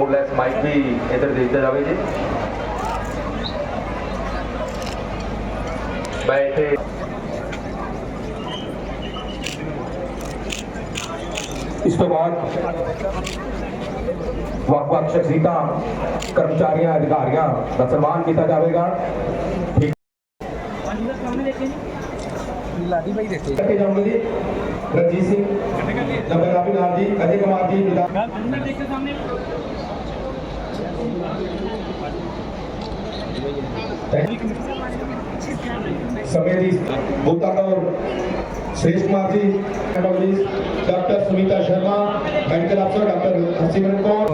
ओवरलैस mic भी इधर देखते जावे जी बैठे। इस तो बाद वक्त शख्सियत कर्मचारियों, अधिकारियों का सम्मान किया जाएगा। अल्हम्दुलिल्लाह अभी भाई देखते हैं जाऊँगी रंजीत सिंह जबल काफ़ी नाम जी अजय कुमार जी समय जी भूता कौर श्रेष्ठ कुमार जी डॉक्टर सुनीता शर्मा मेडिकल अफसर डॉक्टर हरसिमरन कौर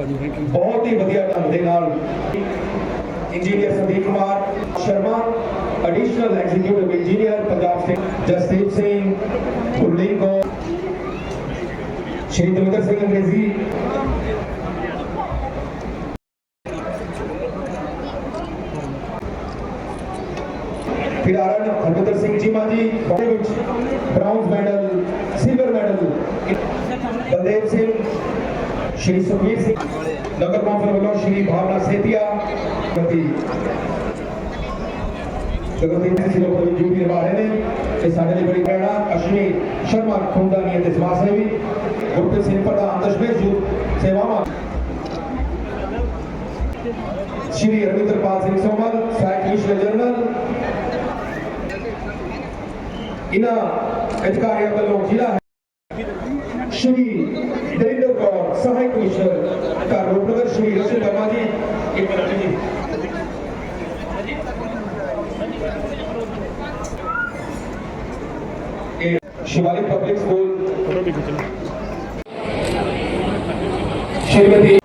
बहुत ही वजिया ढंग engineer Sandeep Kumar Sharma additional executive engineer Punjab Singh Jasdeep Singh Kuldeep Kaur Shri Davinder Singh अंग्रेज़ी खिलाड़न Singh Cheema ji brown medal, silver medal, Baldev Singh, Shri Sukhbir Singh, नगर council वालों श्री भावना सेतिया ਸ਼੍ਰੀ ਭਾਵਨਾ ਸੇਤੀਆ ਪ੍ਰਤੀ ਜਗਦੀਪ ਸਿੰਘ ਲੋਕ ਦੀ ਡਿਊਟੀ ਨਿਭਾ ਰਹੇ ਨੇ ਤੇ ਸਾਡੇ ਲਈ ਬੜੀ ਪ੍ਰੇਰਣਾ ਅਸ਼ਵਨੀ ਸ਼ਰਮਾ ਖੁੰਦਾਨੀ ਅਤੇ ਸਮਾਜ ਸੇਵੀ ਗੁਰਪ੍ਰੀਤ ਸਿੰਘ ਪ੍ਰਧਾਨ ਦਸ਼ਮੇਸ਼ ਜੂ ਸੇਵਾਵਾਂ ਸ਼੍ਰੀ ਰਵਿੰਦਰਪਾਲ ਸਿੰਘ ਸੋਮਲ ਸਹਾਇਕ ਕਮਿਸ਼ਨਰ ਜਨਰਲ ਇਹਨਾਂ ਅਧਿਕਾਰੀਆਂ ਵੱਲੋਂ ਜ਼ਿਲ੍ਹਾ ਸ਼੍ਰੀ ਦਰਿੰਦਰ ਕੌਰ ਸਹਾਇਕ ਕਮਿਸ਼ਨਰ ਘਰ ਰੂਪਨਗਰ ਸ਼੍ਰੀ ਰਸ਼ਨ शिवालिक पब्लिक स्कूल। श्रीमती